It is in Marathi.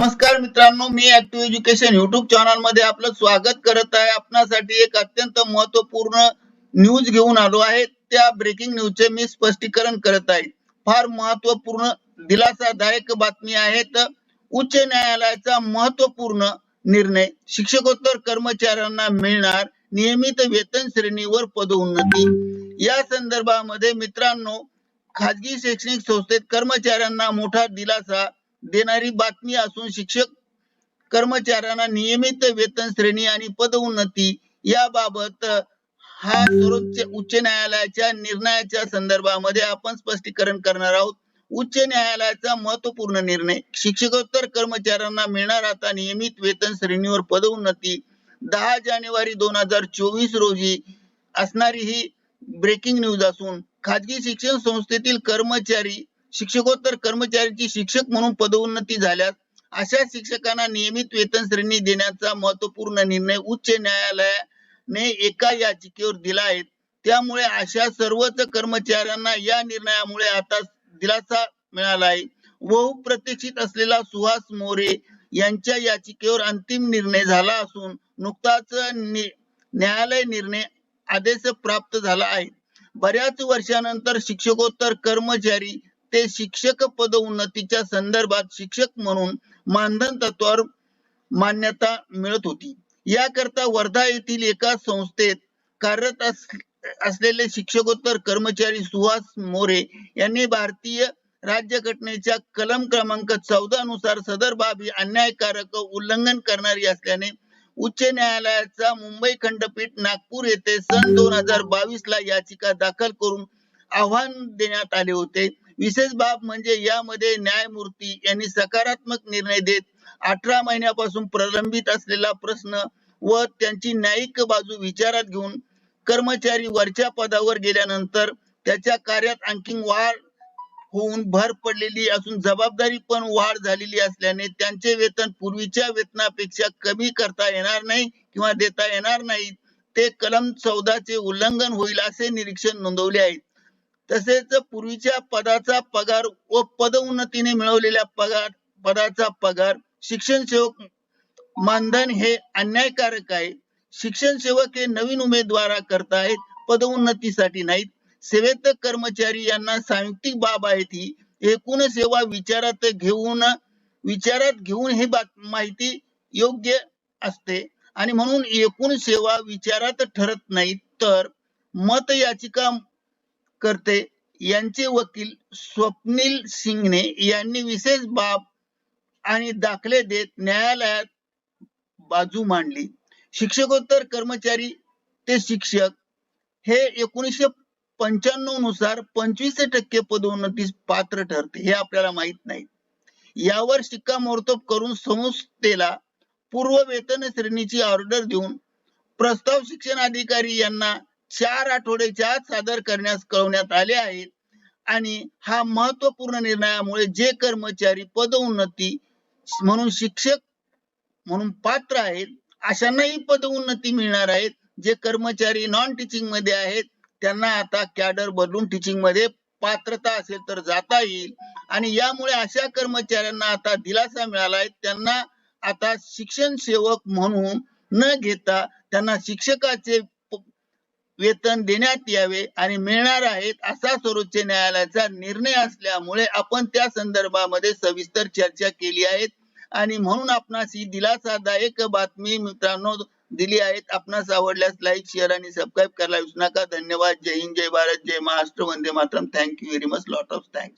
नमस्कार मित्रांनो मी ऍक्टिव्ह एज्युकेशन युट्यूब चॅनलमध्ये आपलं स्वागत करत आहे. आपणासाठी एक अत्यंत महत्त्वपूर्ण न्यूज घेऊन आलो आहे. त्या ब्रेकिंग न्यूजचे मी स्पष्टीकरण करत आहे. फार महत्त्वपूर्ण दिलासादायक बातमी आहे. तर उच्च न्यायालयाचा महत्त्वपूर्ण निर्णय शिक्षकोत्तर कर्मचाऱ्यांना मिळणार. नियमित वेतन श्रेणीवर पदोन्नती या संदर्भामध्ये मित्रांनो खाजगी शैक्षणिक संस्थेत कर्मचाऱ्यांना मोठा दिलासा देणारी बातमी असून शिक्षक कर्मचाऱ्यांना नियमित वेतन श्रेणी आणि पदोन्नती याबाबत हा सर्वोच्च उच्च न्यायालयाच्या निर्णयाच्या संदर्भामध्ये आपण स्पष्टीकरण करणार आहोत. उच्च न्यायालयाचा महत्त्वपूर्ण निर्णय शिक्षकोत्तर कर्मचाऱ्यांना मिळणार आता नियमित वेतन श्रेणीवर पदोन्नती दहा जानेवारी दोन हजार चोवीस रोजी असणारी ही ब्रेकिंग न्यूज असून खाजगी शिक्षण संस्थेतील कर्मचारी शिक्षकोत्तर कर्मचाऱ्यांची शिक्षक म्हणून पदोन्नती झाल्यास अशा शिक्षकांना नियमित वेतन श्रेणी देण्याचा महत्त्वपूर्ण निर्णय उच्च न्यायालयाने एका याचिकेवर दिला आहे. त्यामुळे अशा सर्वच कर्मचाऱ्यांना या निर्णयामुळे आता दिलासा मिळाला आहे. बहुप्रतीक्षित असलेला सुहास मोरे यांच्या याचिकेवर अंतिम निर्णय झाला असून नुकताच न्यायालय निर्णय आदेश प्राप्त झाला आहे. बऱ्याच वर्षानंतर शिक्षकोत्तर कर्मचारी ते शिक्षक पदोन्नतीच्या संदर्भात शिक्षक म्हणून मानधन तत्वावर मान्यता मिळत होती. याकरता वर्धा येथील एका संस्थेत कार्यरत असलेले शिक्षकोत्तर कर्मचारी सुहास मोरे यांनी भारतीय राज्यघटनेच्या कलम क्रमांक चौदा नुसार सदर बाब ही अन्यायकारक उल्लंघन करणारी असल्याने उच्च न्यायालयाचा मुंबई खंडपीठ नागपूर येथे सन दोन हजार बावीस ला याचिका दाखल करून आव्हान देण्यात आले होते. विशेष बाब म्हणजे यामध्ये न्यायमूर्ती यांनी सकारात्मक निर्णय देत अठरा महिन्यापासून प्रलंबित असलेला प्रश्न व त्यांची न्यायिक बाजू विचारात घेऊन कर्मचारी वरच्या पदावर गेल्यानंतर त्याच्या कार्यात आणखी वाढ होऊन भर पडलेली असून जबाबदारी पण वाढ झालेली असल्याने त्यांचे वेतन पूर्वीच्या वेतनापेक्षा कमी करता येणार नाही किंवा देता येणार नाही. ते कलम चौदाचे उल्लंघन होईल असे निरीक्षण नोंदवले आहे तसेच पूर्वीच्या पदाचा पगार व पदोन्नतीने मिळवलेल्या पगार पदाचा पगार शिक्षण सेवक मानधन हे अन्यायकारक आहे. शिक्षण सेवक हे नवीन उमेदवारा करतायत पदोन्नतीसाठी नाहीत. सेवेत कर्मचारी यांना सांगितिक बाब आहे ती एकूण सेवा विचारात घेऊन विचारात घेऊन ही बात माहिती योग्य असते. आणि म्हणून एकूण सेवा विचारात ठरत नाही तर मत याचिका करते. यांचे वकील स्वप्नील सिंगने यांनी विशेष बाब आणि दाखले देत न्यायालयात बाजू मांडली. शिक्षकोत्तर कर्मचारी ते शिक्षक हे एकोणीसशे पंच्याण्णवनुसार पंचवीस टक्के पदोन्नतीस पात्र ठरते हे आपल्याला माहीत नाही. यावर शिक्कामोर्तब करून संस्थेला पूर्व वेतन श्रेणीची ऑर्डर देऊन प्रस्ताव शिक्षण अधिकारी यांना चार आठवड्याच्या आत सादर करण्यास कळवण्यात आले आहेत. आणि हा महत्त्वपूर्ण निर्णयामुळे जे कर्मचारी पदोन्नती म्हणून शिक्षक म्हणून पात्र आहेत अशांनाही पदोन्नती मिळणार आहेत. जे कर्मचारी नॉन टीचिंगमध्ये आहेत त्यांना आता कॅडर बदलून टीचिंगमध्ये पात्रता असेल तर जाता येईल. आणि यामुळे अशा कर्मचाऱ्यांना आता दिलासा मिळाला आहे. त्यांना आता शिक्षण सेवक म्हणून न घेता त्यांना शिक्षकाचे वेतन देण्यात यावे आणि मिळणार आहेत असा सर्वोच्च न्यायालयाचा निर्णय असल्यामुळे आपण त्या संदर्भामध्ये सविस्तर चर्चा केली आहे. आणि म्हणून आपणास ही दिलासादायक बातमी मित्रांनो दिली आहेत. आपणास आवडल्यास लाईक शेअर आणि सबस्क्राईब करायला विसरू नका. धन्यवाद. जय हिंद. जय भारत. जय Maharashtra. Vande Mataram. Thank you very much lot of thanks